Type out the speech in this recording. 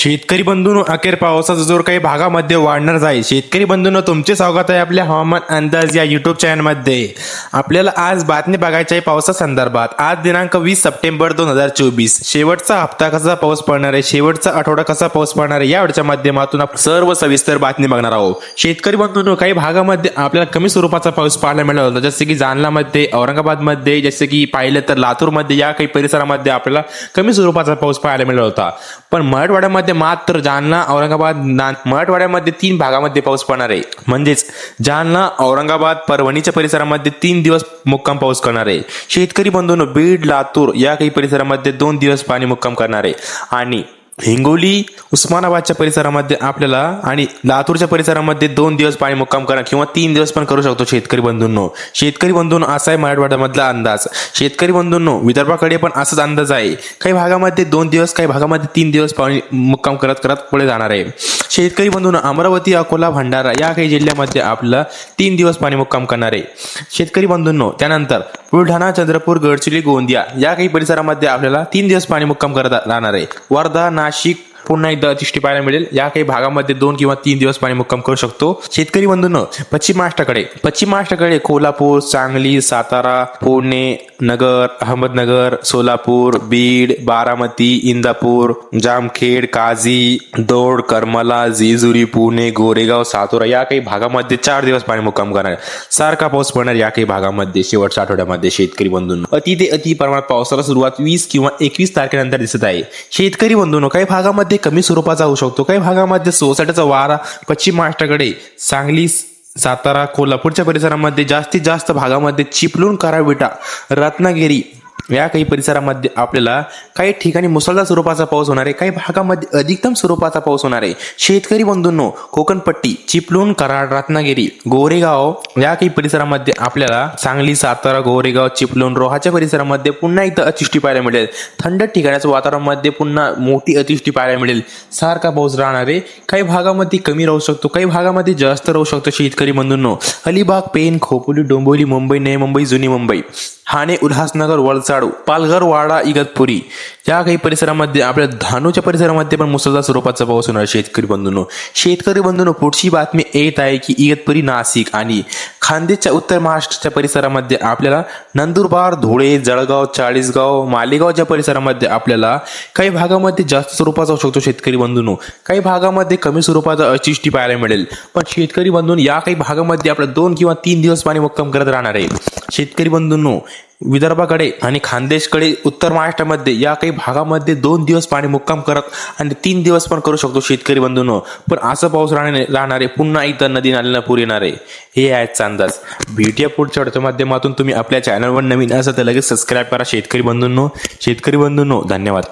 शेतकरी बंधूंनो अखेर पावसाचा जोर काही भागामध्ये वाढणार आहे शेतकरी बंधूंनो तुमचे स्वागत आहे आपल्या हवामान अंदाज या युट्यूब चॅनलमध्ये आपल्याला आज बातमी बघायची आहे पावसा संदर्भात. आज दिनांक वीस सप्टेंबर दोन हजार चोवीस. शेवटचा हप्ता कसा पाऊस पडणार आहे? शेवटचा आठवडा कसा पाऊस पडणार आहे? यावरच्या माध्यमातून आपण सर्व सविस्तर बातमी बघणार आहोत. शेतकरी बंधूंनो काही भागामध्ये आपल्याला कमी स्वरूपाचा पाऊस पाहायला मिळाला होता. जसं की जालनामध्ये औरंगाबादमध्ये जसे की पाहिलं तर लातूरमध्ये या काही परिसरामध्ये आपल्याला कमी स्वरूपाचा पाऊस पाहायला मिळाला होता. पण मराठवाड्यामध्ये मात्र जालना औरंगाबाद ना मराठवाड्यामध्ये तीन भागामध्ये पाऊस पडणार आहे. म्हणजेच जालना औरंगाबाद परभणीच्या परिसरामध्ये तीन दिवस मुक्काम पाऊस करणार आहे. शेतकरी बंधूंनो बीड लातूर या काही परिसरामध्ये दोन दिवस पाणी मुक्काम करणार आहे. आणि हिंगोली उस्मानाबादच्या परिसरामध्ये आपल्याला आणि लातूरच्या परिसरामध्ये दोन दिवस पाणी मुक्काम करा किंवा तीन दिवस पण करू शकतो शेतकरी बंधूंनो. शेतकरी बंधूंनो असा आहे मराठवाड्यामधला अंदाज. शेतकरी बंधूंनो विदर्भाकडे पण असाच अंदाज आहे. काही भागामध्ये दोन दिवस काही भागामध्ये तीन दिवस पाणी मुक्काम करत करत पुढे जाणार आहे. शेतकरी बंधून अमरावती अकोला भंडारा या काही जिल्ह्यामध्ये आपलं तीन दिवस पाणी मुक्काम करणार आहे शेतकरी बंधूंनो त्यानंतर बुलढाणा चंद्रपूर गडचिरोली गोंदिया या काही परिसरामध्ये आपल्याला तीन दिवस पाणी मुक्काम करत राहणार आहे. वर्धा नाशिक पुन्हा एकदा अतिवृष्टी पाहायला मिळेल. या काही भागामध्ये दोन किंवा तीन दिवस पाणी मुक्काम करू शकतो. शेतकरी बंधून पश्चिम महाराष्ट्राकडे पश्चिम महाराष्ट्राकडे कोल्हापूर सांगली सातारा पुणे नगर अहमदनगर सोलापूर बीड बारामती इंदापूर जामखेड काझी दौड करमला जेजुरी पुणे गोरेगाव सातोरा या काही भागामध्ये चार दिवस पाणी मुक्काम करणार सारखा पाऊस पडणार या काही भागामध्ये शेवटच्या आठवड्यामध्ये शेतकरी बंधून. अति ते अति प्रमाणात पावसाला सुरुवात वीस किंवा एकवीस तारखेनंतर दिसत आहे. शेतकरी बंधून काही भागामध्ये कमी स्वरूपाचा होऊ शकतो. काही भागामध्ये सोसाट्याचा वारा पश्चिम महाराष्ट्राकडे सांगली सातारा कोल्हापूरच्या परिसरामध्ये जास्तीत जास्त भागामध्ये चिपळूण कराविटा रत्नागिरी या काही परिसरामध्ये आपल्याला काही ठिकाणी मुसळधार स्वरूपाचा पाऊस होणार आहे काही भागामध्ये अधिकतम स्वरूपाचा पाऊस होणार आहे. शेतकरी बंधूंनो कोकणपट्टी चिपळूण कराड रत्नागिरी गोरेगाव या काही परिसरामध्ये आपल्याला सांगली सातारा गोरेगाव चिपळूण रोहाच्या परिसरामध्ये पुन्हा एकदा अतिष्ठी पाहायला मिळेल. थंड ठिकाणाच्या वातावरणामध्ये पुन्हा मोठी अतिष्ठी पाहायला मिळेल. सारखा पाऊस राहणार आहे. काही भागामध्ये कमी राहू शकतो काही भागामध्ये जास्त राहू शकतो शेतकरी बंधूंनो. अलिबाग पेन खोपोली डोंबिवली मुंबई नवी मुंबई जुनी मुंबई ठाणे उल्हासनगर वलसाड पालघर वाडा इगतपुरी या काही परिसरामध्ये आपल्या धानूच्या परिसरामध्ये पण मुसळधार स्वरूपाचा पाऊस होणार शेतकरी बंधूंनो. शेतकरी बंधूंनो पुढची बातमी येत आहे की इगतपुरी नाशिक आणि खानदेशच्या उत्तर महाराष्ट्राच्या परिसरामध्ये आपल्याला नंदुरबार धुळे जळगाव चाळीसगाव मालेगावच्या परिसरामध्ये आपल्याला काही भागामध्ये जास्त स्वरूपाचा होऊ शकतो शेतकरी बंधूंनो. काही भागामध्ये कमी स्वरूपाचा अचिष्टी पाहायला मिळेल. पण शेतकरी बंधून या काही भागामध्ये आपलं दोन किंवा तीन दिवस पाणी मुक्काम करत राहणार आहे. शेतकरी बंधूंनो विदर्भाकडे आणि खानदेशकडे उत्तर महाराष्ट्रामध्ये या काही भागामध्ये दोन दिवस पाणी मुक्काम करत आणि तीन दिवस पण करू शकतो शेतकरी बंधूंनो. पण असं पाऊस राहणे राहणार आहे पुन्हा इतर नदी नाल्यांना पूर येणार. आहे हे आहेत अंदाज. भेटूया पुढच्या व्हिडिओच्या माध्यमातून. तुम्ही आपल्या चॅनलवर नवीन असाल तर लगेच सबस्क्राईब करा शेतकरी बंधूंनो. शेतकरी बंधूंनो धन्यवाद.